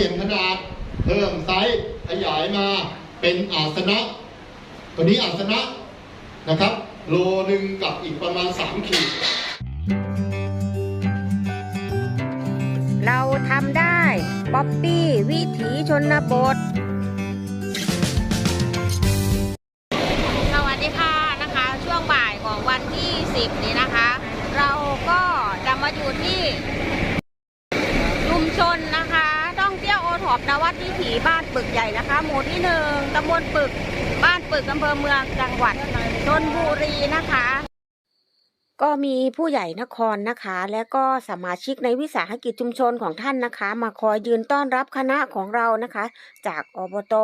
ปลี่ยนขนาด เพิ่มไซส์ขยายมาเป็นอาสนะ ตัวนี้อาสนะนะครับ โลหนึ่งกับอีกประมาณ 3 ขีด เราทำได้ป๊อปปี้วิถีชนบทสวัสดีค่ะนะคะ ช่วงบ่ายของวันที่ 10 นี้นะคะ เราก็จะมาอยู่ที่ชุมชนนะคะท่องเที่ยวโอท็อป นวัดวิถีบ้านปึกใหญ่นะคะ หมู่ที่หนึ่งตำบลปึก บ้านปึกอำเภอเมืองจังหวัดชนบุรีนะคะ ก็มีผู้ใหญ่นครนะคะ และก็สมาชิกในวิสาหกิจชุมชนของท่านนะคะ มาคอยยืนต้อนรับคณะของเรานะคะ จากอบต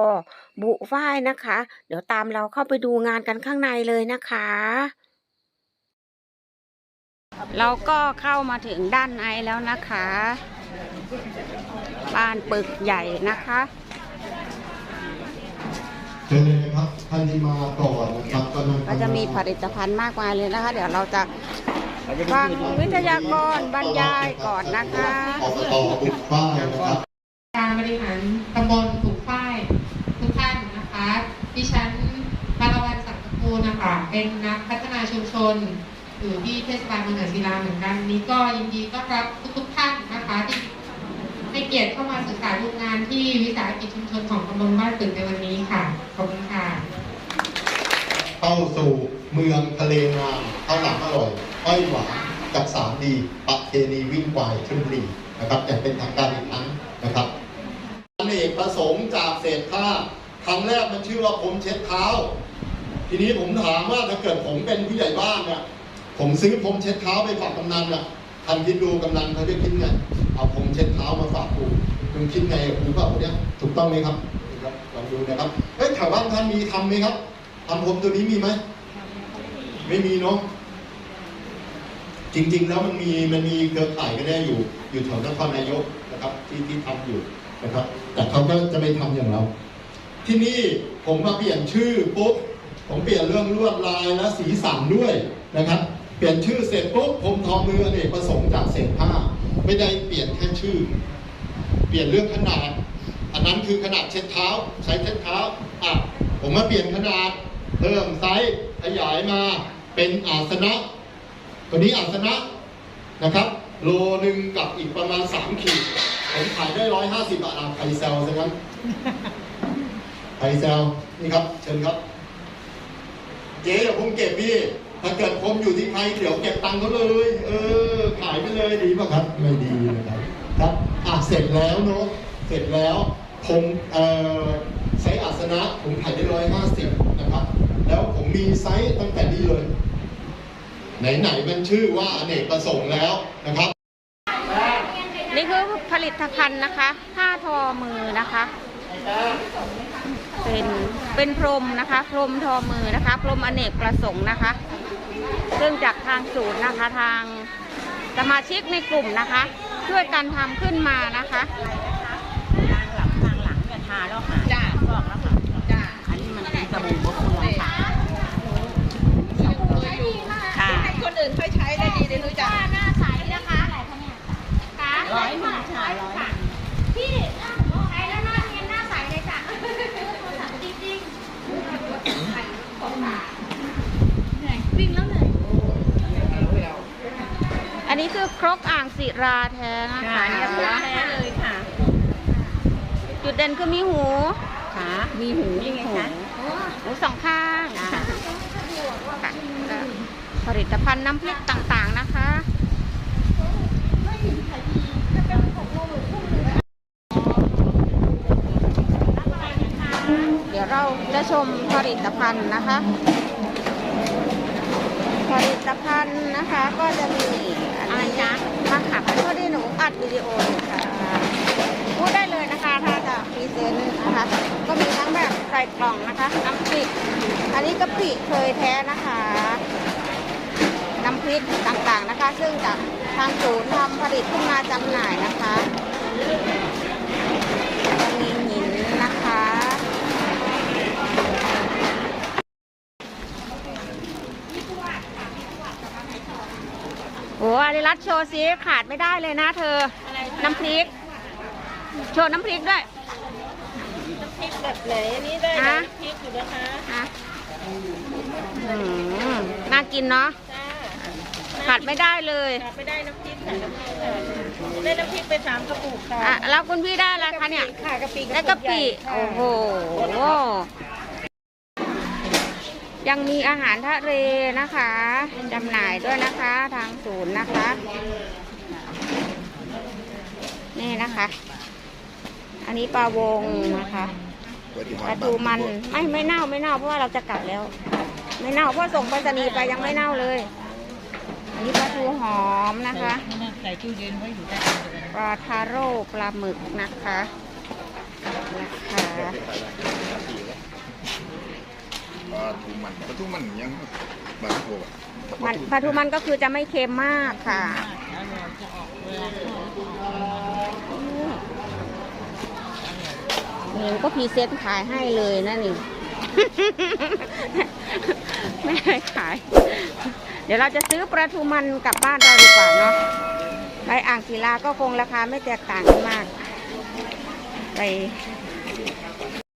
บุฝ้ายนะคะ เดี๋ยวตามเราเข้าไปดูงานกันข้างในเลยนะคะเราก็เข้ามาถึงด้านในแล้วนะคะ บ้านปึกใหญ่นะคะเชิญเลยนะครับท่านที่มาก่อนนะครับก็นั่งก็จะมีผลิตภัณฑ์มากมายเลยนะคะ เดี๋ยวเราจะฟังวิทยากรบรรยายก่อนนะคะ อบตบุกป้ายนะครับ การบริหารตำบลถูกฝ้ายทุกท่านนะคะดิฉันบารวันสังกภูนะคะเป็นนักพัฒนาชุมชนอยู่ที่เทศบาลเมืองเหนือศิลาเหมือนกันวันนี้ก็ยินดีต้อนรับทุกๆท่านนะคะที่ให้เกียรติเข้ามาศึกษาดูงานที่วิสาหกิจชุมชนของตำบลบ้านตึกในวันนี้ค่ะ ขอบคุณค่ะเข้าสู่เมืองทะเลงามข้าวหลามอร่อยอ้อยหวานกับสามดีปะเพณีวิ่งควายชลบุรีนะครับอย่างเป็นทางการอีกครั้งนะครับอเนกประสงค์จากเศษผ้าครั้งแรกมันชื่อว่าผมเช็ดเท้า ทีนี้ผมถามว่าถ้าเกิดผมเป็นผู้ใหญ่บ้านเนี่ยผมซื้อผมเช็ดเท้าไปฝากกำนันอะทันคิดดูกำนันเขาจะคิดไง คุณคิดไงกับครูเปล่าเนี่ยถูกต้องไหมครับครับลองดูนะครับเฮ้ยแถวบ้านท่านมีทำไหมครับทำผมตัวนี้มีไหมไม่มีเนาะจริง ๆ แล้วมันมีมันมีเครือข่ายก็ได้อยู่ อยู่แถวนครนายกนะครับ ที่ที่ทำอยู่นะครับ แต่เขาก็จะไม่ทำอย่างเรา ที่นี่ผมมาเปลี่ยนชื่อปุ๊บผมเปลี่ยนเรื่องลวดลายและสีสันด้วยนะครับ เปลี่ยนชื่อเสร็จปุ๊บผมทอมืออเนกประสงค์จากเศษผ้า ไม่ได้เปลี่ยนแค่ชื่อ ลี่ยนเรื่องขนาด อันนั้นคือขนาดเช็ดเท้า ใช้เช็ดเท้าอะผมมาเปลี่ยนขนาด เพิ่มไซส์ขยายมาเป็นอาสนะ ตัวนี้อาสนะนะครับ โลหนึ่งกับอีกประมาณ 3 ขีด ผมขายได้ 150บาทอะไครเซลซะงั้นไครเซลนี่ครับ เชิญครับ เจ๊อย่าพุ่งเก็บพี่ถ้าเกิดผมอยู่ที่ใครเดี๋ยวเก็บตังค์เขาเลย เออ ขายไปเลยดีป่ะครับ ไม่ดีนะครับ ครับอะเสร็จแล้วเนาะเสร็จแล้วผมเอ่อไซส์อาสนะผมขายได้ร้อยห้าสิบนะครับ แล้วผมมีไซส์ตั้งแต่นี้เลย ไหนๆมันชื่อว่าอเนกประสงค์แล้วนะครับ นี่คือผลิตภัณฑ์นะคะ ผ้าทอมือนะคะ เป็นเป็นพรมนะคะพรมทอมือนะคะ พรมอเนกประสงค์นะคะ ซึ่งจากทางศูนย์นะคะทางสมาชิกในกลุ่มนะคะ ช่วยกันทำขึ้นมานะคะ ทางหลังทางหลังเนี่ยทาแล้วค่ะจ้าบอกแล้วค่ะจ้าอันนี้มันเป็นสบู่บกเมืองค่ะค่ะ คนอื่นค่อยใช้ได้ดีได้รู้จักหน้าใสนะคะขา ร้อยหนึ่งค่ะร้อยหนึ่ง พี่หน้าผมใช้แล้วหน้าเนียนหน้าใสเลยจ้ะจริงจริงวิ่งแล้วเหนื่อย อันนี้คือคร กอ่างศิราแท้นะค่ะคะเนี่ยแท้เลยค่ะ จุดเด่นคือมีหูขามีหูยังไงคะหูสองข้างจ้าค่ะก็ผลิตภัณฑ์น้ำพริกต่างๆนะคะเดี๋ยวเราจะชมผลิตภัณฑ์นะคะ ผลิตภัณฑ์นะคะก็จะมีอะไรนะมาค่ะพอดีหนูอัดวิดีโอค่ะพูดได้เลยนะคะถ้าจะพรีเซนต์นะคะ ก็มีทั้งแบบใส่กล่องนะคะน้ำพริก อันนี้กะปิเคยแท้นะคะ น้ำพริกต่างๆนะคะ ซึ่งจากทางศูนย์ทำผลิตขึ้นมาจำหน่ายนะคะมีหินนะคะ โอ้อา ริรัตน์โชว์ซิขาดไม่ได้เลยนะเธอ น้ำพริก โชว์น้ำพริกด้วยพริกแบบไหนอันนี้ได้อะพริกอยู่นะคะอะอืมน่ากินเนาะ จ้าขาดไม่ได้เลย ขาดไม่ได้น้ำพริกค่ะน้ำพริกค่ะได้น้ำพริกไปสามกระปุกค่ะอะแล้วคุณพี่ได้อะไรคะเนี่ย ค่ะกะปิได้กะปิใหญ่ค่ะโอ้โห ยังมีอาหารทะเลนะคะจำหน่ายด้วยนะคะทางศูนย์นะคะ นี่นะคะ อันนี้ปลาวงนะคะปลาทูมันไม่ไม่เน่าไม่เน่าเพราะว่าเราจะกลับแล้ว ไม่เน่าเพราะส่งไปรษณีย์ไปยังไม่เน่าเลย อันนี้ปลาทูหอมนะคะใส่ตู้เย็นไว้อยู่ได้ปลาทาโร่ปลาหมึกนะคะนะคะ ปลาทูมันปลาทูมันยังบางโบมันปลาทูมันก็คือจะไม่เค็มมากค่ะนี่ก็พรีเซนต์ขายให้เลยนะนี่ ไม่ให้ขาย เดี๋ยวเราจะซื้อปลาทูมันกลับบ้านเราดีกว่าเนาะไปอ่างศิลาก็คงราคาไม่แตกต่างกันมาก ไป